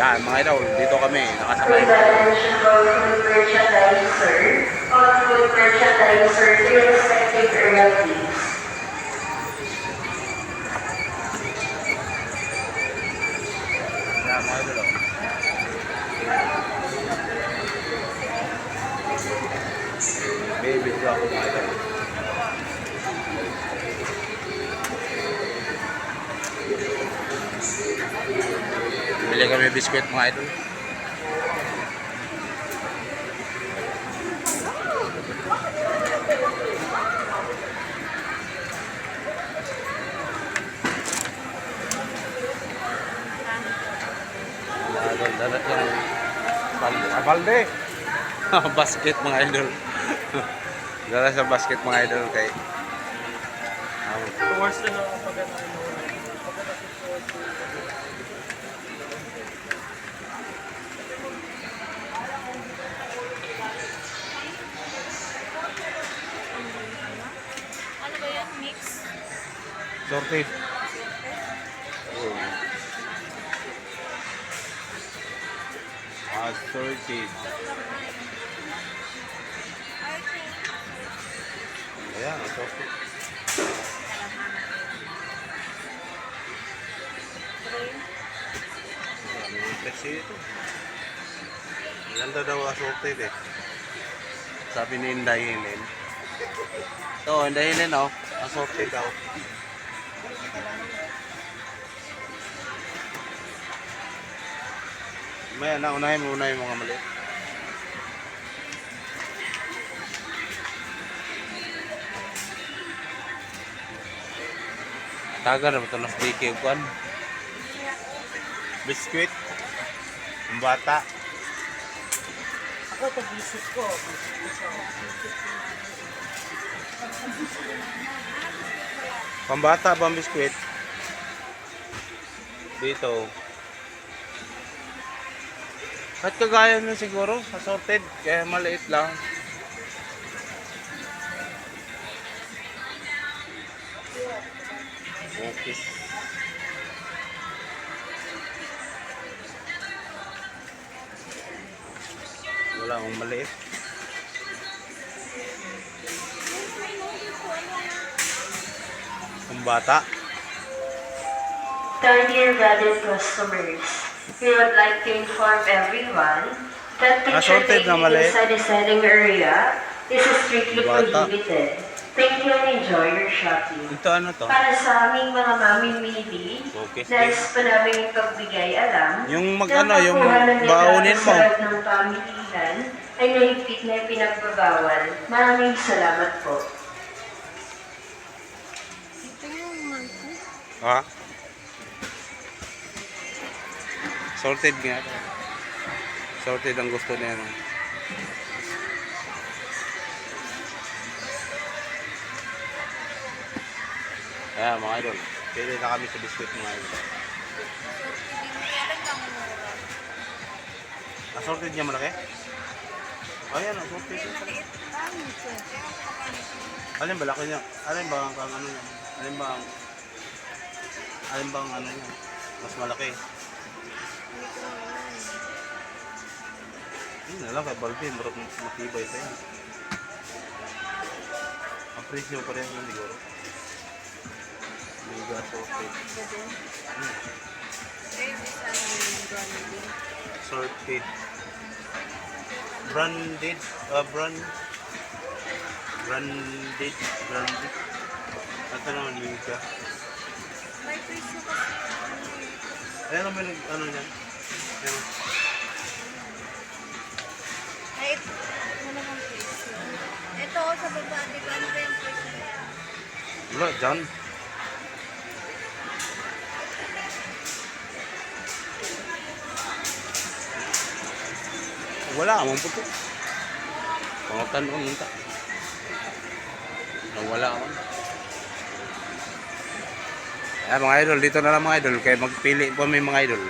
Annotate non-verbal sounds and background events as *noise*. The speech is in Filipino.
Yan, mga idol, dito kami, nakasakay. Merchandiser, merchandiser to your respective area please. Yan, mga idol, oh. Baby, ito ako, mga idol. Bili kami biskwit, mga idol. Dalat yan. Balde. Ah, *laughs* balde. basket, mga idol. Dala sa basket, mga idol, kay... Um, Worst na lang pag ano, ano, Ano ba yan? Mix? Sorted. Ah, sorted. Ayan, ang sorted. Ang flexi ito. Ganda daw assorted eh. Sabi ni Inday Helen. Ito, Inday Helen oh. Assorted daw. Maya na, unahin mo muna yung mga mali. Taga na ba ito ng DK kuan? Biskuit. Ang bata. Ako ko, visit ko. Pambata ba ang biskuit? Dito. At kagaya nun siguro, assorted, kaya maliit lang. Okay. Wala akong maliit. Pambata. Third year valued customers, we would like to inform everyone that picture taking mali. inside the selling area is strictly Bata. prohibited. Thank you and enjoy your shopping. Ito ano to? Para sa aming mga mamimili, Okay. nais pa namin ipagbigay alam Yung mag na ano, yung baunin mo. ng pamilihan ay nahigpit na pinagbabawal. Maraming salamat po. Ito yung. Ha? Sorted nga. Sorted ang gusto niya. No? Ayan mga idol. Pili na kami sa biskuit mga idol. Assorted niya malaki? Ayan, assorted. Maliit lang. Alin ba laki niya? Alin ba ang ano niya? Alin ba ang Alin ba ang ano niya? Mas malaki. Yun na lang kay Balvin, marag matibay pa yan. Ang presyo pa rin yun siguro. Mega sorted. Hmm. Sorted. Branded. Uh, brand. Branded. Branded. Ito naman mega. May presyo kasi. Ayan naman yung ano niyan. Ay, ano naman presyo? Ito, sa baba, di ba? Ano ba yung niya? Wala, dyan. Wala, amang puto. Pangakan ko nunta. Nawala ako. Ayan mga idol, dito na lang mga idol. Kaya magpili po may mga idol.